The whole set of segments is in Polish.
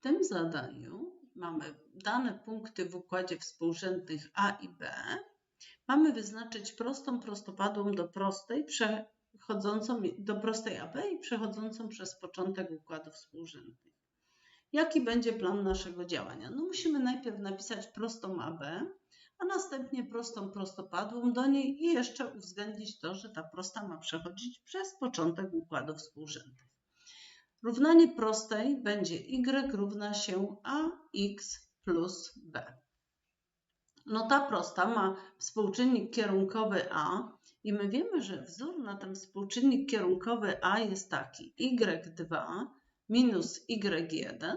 W tym zadaniu mamy dane punkty w układzie współrzędnych A i B. Mamy wyznaczyć prostą prostopadłą do prostej, przechodzącą do prostej AB i przechodzącą przez początek układów współrzędnych. Jaki będzie plan naszego działania? No musimy najpierw napisać prostą AB, a następnie prostą prostopadłą do niej i jeszcze uwzględnić to, że ta prosta ma przechodzić przez początek układów współrzędnych. Równanie prostej będzie y równa się ax plus b. No ta prosta ma współczynnik kierunkowy a i my wiemy, że wzór na ten współczynnik kierunkowy a jest taki y2 minus y1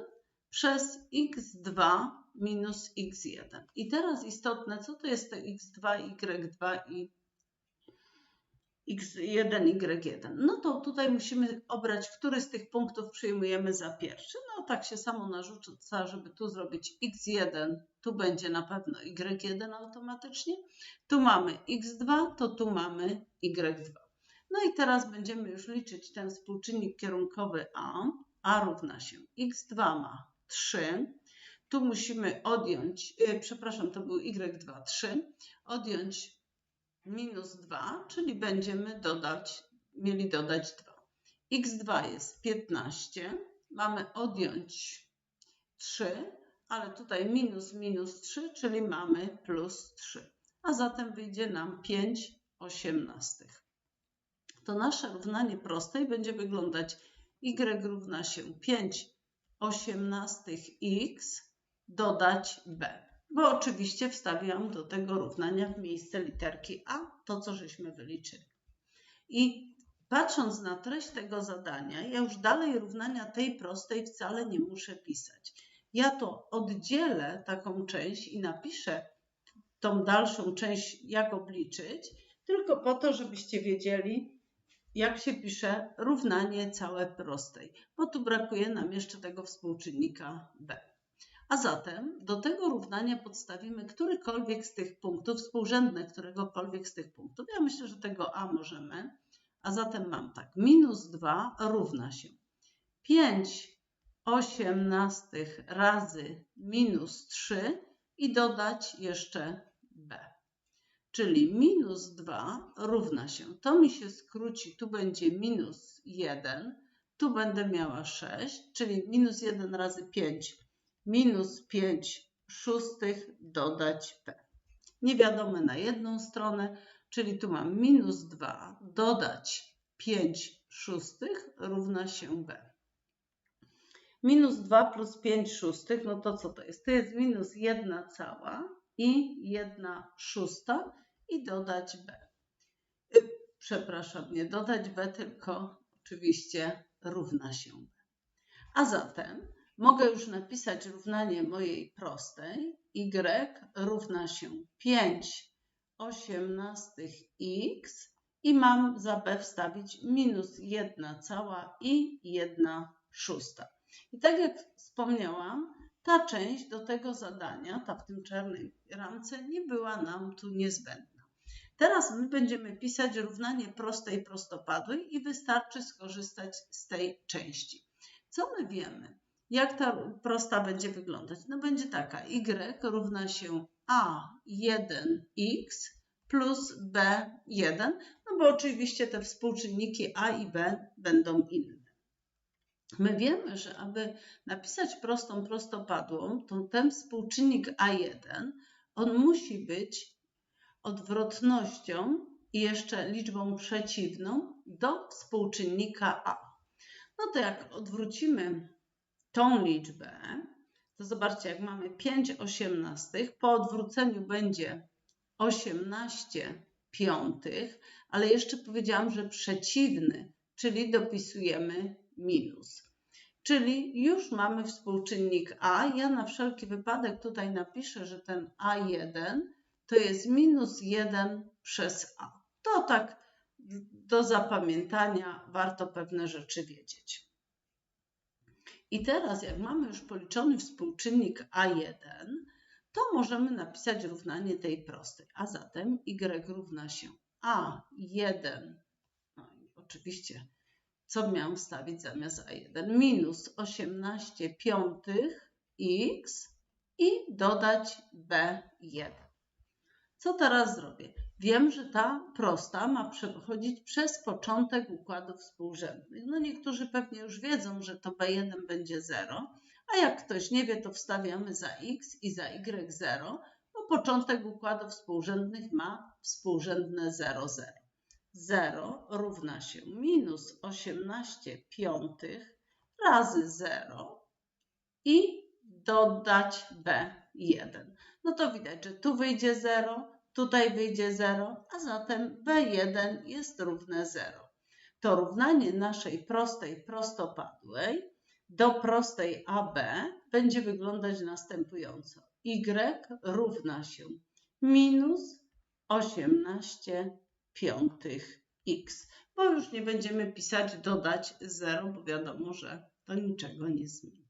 przez x2 minus x1. I teraz istotne, co to jest to x2, y2 i x1, y1. No to tutaj musimy obrać, który z tych punktów przyjmujemy za pierwszy. No tak się samo narzuca, żeby tu zrobić x1, tu będzie na pewno y1 automatycznie. Tu mamy x2, to tu mamy y2. No i teraz będziemy już liczyć ten współczynnik kierunkowy a. a równa się x2 ma 3. Tu musimy odjąć, yy, przepraszam, to był y2, 3. Odjąć minus 2, czyli będziemy dodać, mieli dodać 2. x2 jest 15, mamy odjąć 3, ale tutaj minus minus 3, czyli mamy plus 3. A zatem wyjdzie nam 5 osiemnastych. To nasze równanie prostej będzie wyglądać y równa się 5 osiemnastych x dodać b bo oczywiście wstawiłam do tego równania w miejsce literki A to, co żeśmy wyliczyli. I patrząc na treść tego zadania, ja już dalej równania tej prostej wcale nie muszę pisać. Ja to oddzielę taką część i napiszę tą dalszą część, jak obliczyć, tylko po to, żebyście wiedzieli, jak się pisze równanie całe prostej, bo tu brakuje nam jeszcze tego współczynnika b. A zatem do tego równania podstawimy którykolwiek z tych punktów, współrzędne któregokolwiek z tych punktów. Ja myślę, że tego a możemy. A zatem mam tak, minus 2 równa się 5 osiemnastych razy minus 3 i dodać jeszcze b. Czyli minus 2 równa się, to mi się skróci, tu będzie minus 1, tu będę miała 6, czyli minus 1 razy 5 minus 5 szóstych dodać p. Niewiadome na jedną stronę, czyli tu mam minus 2 dodać 5 szóstych równa się b. Minus 2 plus 5 szóstych, no to co to jest? To jest minus 1 cała i 1 szósta i dodać b. Przepraszam, nie dodać b, tylko oczywiście równa się b. A zatem mogę już napisać równanie mojej prostej. y równa się 5 osiemnastych x i mam za b wstawić minus 1 cała i 1 szósta. I tak jak wspomniałam, ta część do tego zadania, ta w tym czarnej ramce, nie była nam tu niezbędna. Teraz my będziemy pisać równanie prostej prostopadłej i wystarczy skorzystać z tej części. Co my wiemy? Jak ta prosta będzie wyglądać? No będzie taka, y równa się a1x plus b1, no bo oczywiście te współczynniki a i b będą inne. My wiemy, że aby napisać prostą prostopadłą, to ten współczynnik a1, on musi być odwrotnością i jeszcze liczbą przeciwną do współczynnika a. No to jak odwrócimy tą liczbę, to zobaczcie, jak mamy 5 osiemnastych, po odwróceniu będzie 18 piątych, ale jeszcze powiedziałam, że przeciwny, czyli dopisujemy minus. Czyli już mamy współczynnik a. Ja na wszelki wypadek tutaj napiszę, że ten a1 to jest minus 1 przez a. To tak do zapamiętania warto pewne rzeczy wiedzieć. I teraz, jak mamy już policzony współczynnik A1, to możemy napisać równanie tej prostej. A zatem y równa się A1, no i oczywiście co miałam wstawić zamiast A1? Minus 18 piątych x i dodać B1. Co teraz zrobię? Wiem, że ta prosta ma przechodzić przez początek układów współrzędnych. No niektórzy pewnie już wiedzą, że to B1 będzie 0, a jak ktoś nie wie, to wstawiamy za x i za y 0, bo początek układów współrzędnych ma współrzędne 0, 0. 0 równa się minus 18 piątych razy 0 i dodać B1. No to widać, że tu wyjdzie 0, tutaj wyjdzie 0, a zatem B1 jest równe 0. To równanie naszej prostej prostopadłej do prostej AB będzie wyglądać następująco. Y równa się minus 18 piątych x, bo już nie będziemy pisać dodać 0, bo wiadomo, że to niczego nie zmieni.